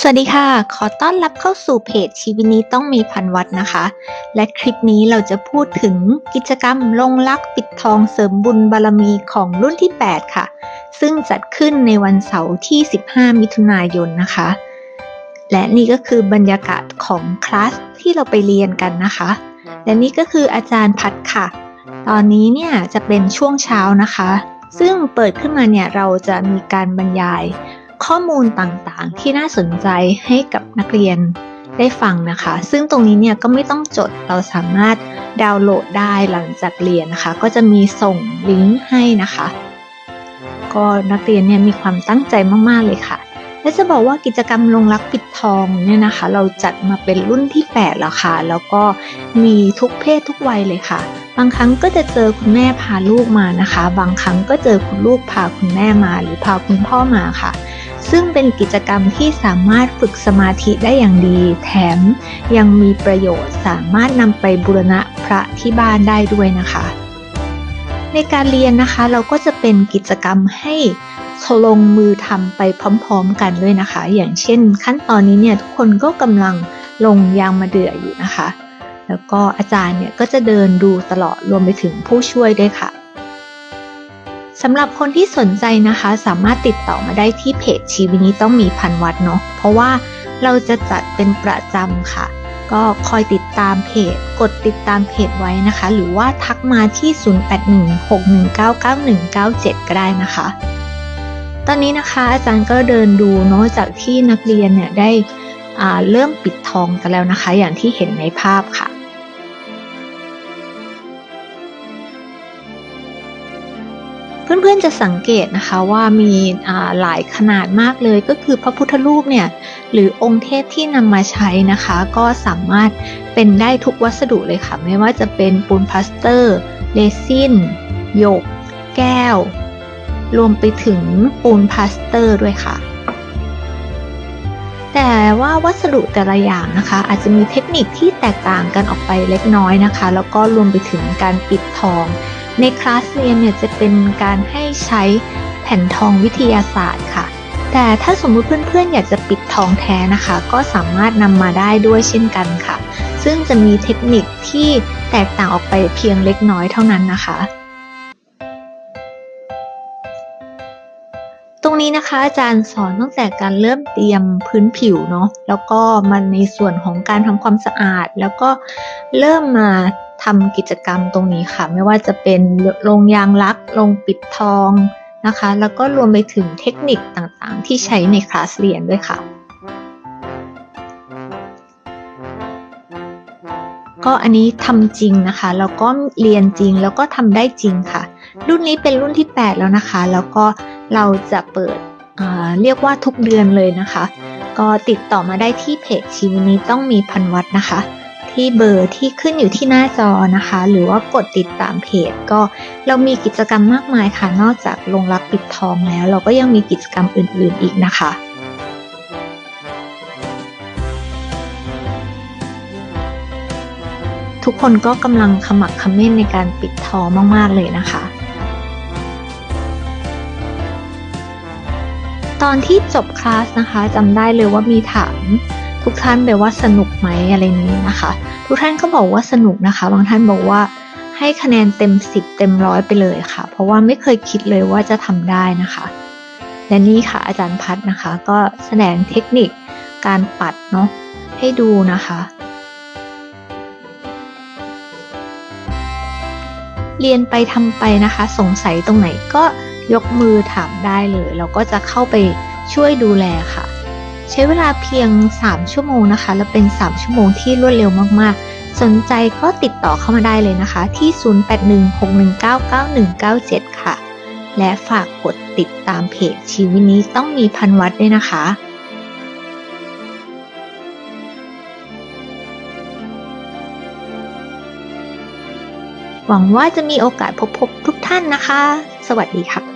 สวัสดีค่ะ ขอต้อนรับเข้าสู่เพจชีวิตนี้ต้องมีพันวัดนะคะ และคลิปนี้เราจะพูดถึงกิจกรรมลงรักปิดทองเสริมบุญบารมีของรุ่นที่ 8 ค่ะ ซึ่งจัดขึ้นในวันเสาร์ที่ 15 มิถุนายนนะคะ และนี่ก็คือบรรยากาศของคลาสที่เราไปเรียนกันนะคะ และนี่ก็คืออาจารย์พัดค่ะ ตอนนี้เนี่ยจะเป็นช่วงเช้านะคะ ซึ่งเปิดขึ้นมาเนี่ยเราจะมีการบรรยาย ข้อมูลต่างๆ ที่น่าสนใจให้กับนักเรียนได้ฟังนะคะ ซึ่งตรงนี้เนี่ยก็ไม่ต้องจดเราสามารถดาวน์โหลดได้หลังจากเรียนนะคะ ก็จะมีส่งลิงก์ให้นะคะ ก็นักเรียนเนี่ยมีความตั้งใจมากๆเลยค่ะ และจะบอกว่ากิจกรรมลงรักปิดทองเนี่ยนะคะ เราจัดมาเป็นรุ่นที่ 8 แล้วค่ะ แล้วก็มีทุกเพศทุกวัยเลยค่ะ บางครั้งก็จะเจอคุณแม่พาลูกมานะคะ บางครั้งก็เจอคุณลูกพาคุณแม่มา หรือพาคุณพ่อมาค่ะ ซึ่งเป็นกิจกรรมที่สามารถฝึกสมาธิได้อย่างดี แถมยังมีประโยชน์สามารถนำไปบูรณะพระที่บ้านได้ด้วยนะคะ ในการเรียนนะคะเราก็จะเป็นกิจกรรมให้ลงมือทำไปพร้อมๆกันด้วยนะคะ อย่างเช่น ขั้นตอนนี้เนี่ยทุกคนก็กำลังลงยางมาเดืออยู่นะคะ แล้วก็อาจารย์เนี่ยก็จะเดินดูตลอดรวมไปถึงผู้ช่วยด้วยค่ะ สำหรับคนที่สนใจนะคะ สามารถติดต่อมาได้ที่เพจชีวิตนี้ต้องมีพันวัดเนาะเพราะว่าเราจะจัดเป็นประจำค่ะ ก็คอยติดตามเพจ กดติดตามเพจไว้นะคะ หรือว่าทักมาที่ 0816199197 ก็ได้นะคะ ตอนนี้นะคะอาจารย์ก็เดินดูเนาะจากที่นักเรียนเนี่ยได้เริ่มปิดทองกันแล้วนะคะ อย่างที่เห็นในภาพค่ะ พื่อนๆจะสังเกตนะคะว่ามีหลายขนาดมากเลยก็คือพระพุทธรูปเนี่ยหรือองค์เทพที่นำมาใช้นะคะ ก็สามารถเป็นได้ทุกวัสดุเลยค่ะ ไม่ว่าจะเป็นปูนพลาสเตอร์เรซินหยก แก้ว รวมไปถึงปูนพลาสเตอร์ด้วยค่ะแต่ว่าวัสดุแต่ละอย่างนะคะ อาจจะมีเทคนิคที่แตกต่างกันออกไปเล็กน้อยนะคะ แล้วก็รวมไปถึงการปิดทอง ในคลาสเรียนเนี่ยจะเป็นการให้ใช้แผ่นทองวิทยาศาสตร์ค่ะ แต่ถ้าสมมุติเพื่อนๆ อยากจะปิดทองแท้นะคะ ก็สามารถนำมาได้ด้วยเช่นกันค่ะ ซึ่งจะมีเทคนิคที่แตกต่างออกไปเพียงเล็กน้อยเท่านั้นนะคะ นี้นะคะ อาจารย์สอนตั้งแต่การเริ่มเตรียมพื้นผิวเนาะแล้วก็มันในส่วนของการทำความสะอาด แล้วก็เริ่มมาทำกิจกรรมตรงนี้ค่ะ ไม่ว่าจะเป็นลงยางลักลงปิดทองนะคะ แล้วก็รวมไปถึงเทคนิคต่างๆ ที่ใช้ในคลาสเรียนด้วยค่ะ ก็อันนี้ทำจริงนะคะแล้วก็เรียนจริงแล้วก็ทำได้จริงค่ะ รุ่นนี้เป็นรุ่นที่ 8 แล้วนะคะ แล้วก็เราจะเปิดเรียกว่าทุกเดือนเลยนะคะ ก็ติดต่อมาได้ที่เพจชีวิตนี้ต้องมีพันวัดนะคะ ที่เบอร์ที่ขึ้นอยู่ที่หน้าจอนะคะ หรือว่ากดติดตามเพจ ก็เรามีกิจกรรมมากมายค่ะ นอกจากลงรักปิดทองแล้ว เราก็ยังมีกิจกรรมอื่นๆอีกนะคะ ทุกคนก็กำลังขมักขม้นในการปิดทอมาก ๆ เลยนะคะ ตอนที่จบคลาสนะคะจำได้เลยว่ามีถามทุกท่านไปว่าสนุกไหมอะไรนี้นะคะ ทุกท่านก็บอกว่าสนุกนะคะ บางท่านบอกว่าให้คะแนนเต็ม 10 เต็มร้อยไปเลยค่ะ เพราะว่าไม่เคยคิดเลยว่าจะทำได้นะคะ และนี่ค่ะอาจารย์พัดนะคะ ก็แสดงเทคนิคการปัดเนาะให้ดูนะคะ เรียนไปทำไปนะคะ สงสัยตรงไหนก็ยกมือถามได้เลย เราก็จะเข้าไปช่วยดูแลค่ะ ใช้เวลาเพียง 3 ชั่วโมงนะคะ และเป็น 3 ชั่วโมงที่รวดเร็วมากๆ สนใจก็ติดต่อเข้ามาได้เลยนะคะ ที่ 0816199197 ค่ะ และฝากกดติดตามเพจชีวิตนี้ต้องมีพันวัดด้วยนะคะ หวังว่าจะมีโอกาสพบพบทุกท่านนะคะ สวัสดีค่ะ